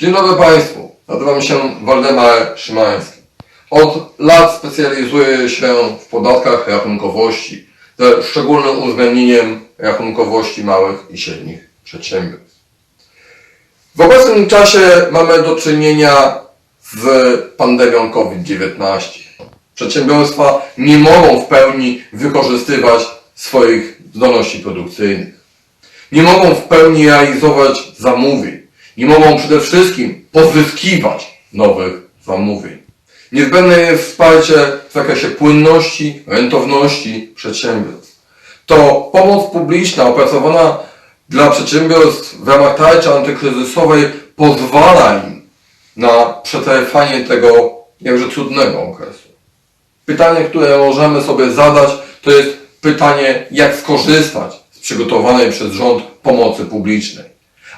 Dzień dobry Państwu. Nazywam się Waldemar Szymański. Od lat specjalizuję się w podatkach rachunkowości ze szczególnym uwzględnieniem rachunkowości małych i średnich przedsiębiorstw. W obecnym czasie mamy do czynienia z pandemią COVID-19. Przedsiębiorstwa nie mogą w pełni wykorzystywać swoich zdolności produkcyjnych nie mogą w pełni realizować zamówień, nie mogą przede wszystkim pozyskiwać nowych zamówień. Niezbędne jest wsparcie w zakresie płynności, rentowności przedsiębiorstw. To pomoc publiczna opracowana dla przedsiębiorstw w ramach tarczy antykryzysowej pozwala im na przetrwanie tego jakże trudnego okresu. Pytanie, które możemy sobie zadać, to jest pytanie, jak skorzystać z przygotowanej przez rząd pomocy publicznej,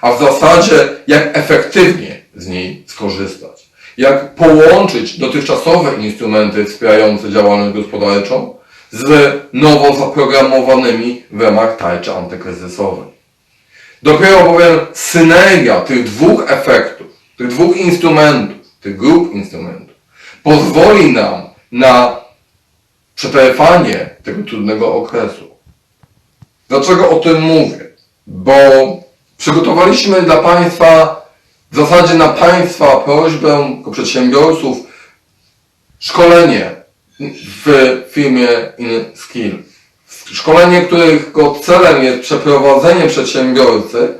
a w zasadzie, jak efektywnie z niej skorzystać. Jak połączyć dotychczasowe instrumenty wspierające działalność gospodarczą z nowo zaprogramowanymi w ramach tarczy antykryzysowej. Dopiero bowiem synergia tych dwóch efektów, tych dwóch instrumentów, tych grup instrumentów pozwoli nam na przetrwanie tego trudnego okresu. Dlaczego o tym mówię? Bo przygotowaliśmy dla Państwa, w zasadzie na Państwa prośbę przedsiębiorców, szkolenie w firmie InSkill. Szkolenie, którego celem jest przeprowadzenie przedsiębiorcy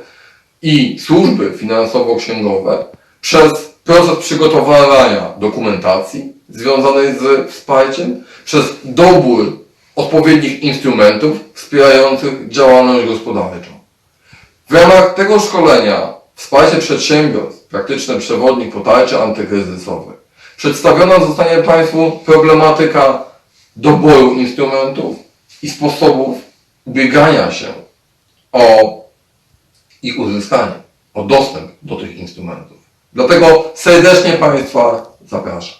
i służby finansowo-księgowe przez proces przygotowania dokumentacji związanej z wsparciem, przez dobór odpowiednich instrumentów wspierających działalność gospodarczą. W ramach tego szkolenia wsparcie przedsiębiorstw, praktyczny przewodnik po tarczy antykryzysowej, przedstawiona zostanie Państwu problematyka doboru instrumentów i sposobów ubiegania się o ich uzyskanie, o dostęp do tych instrumentów. Dlatego serdecznie Państwa zapraszam.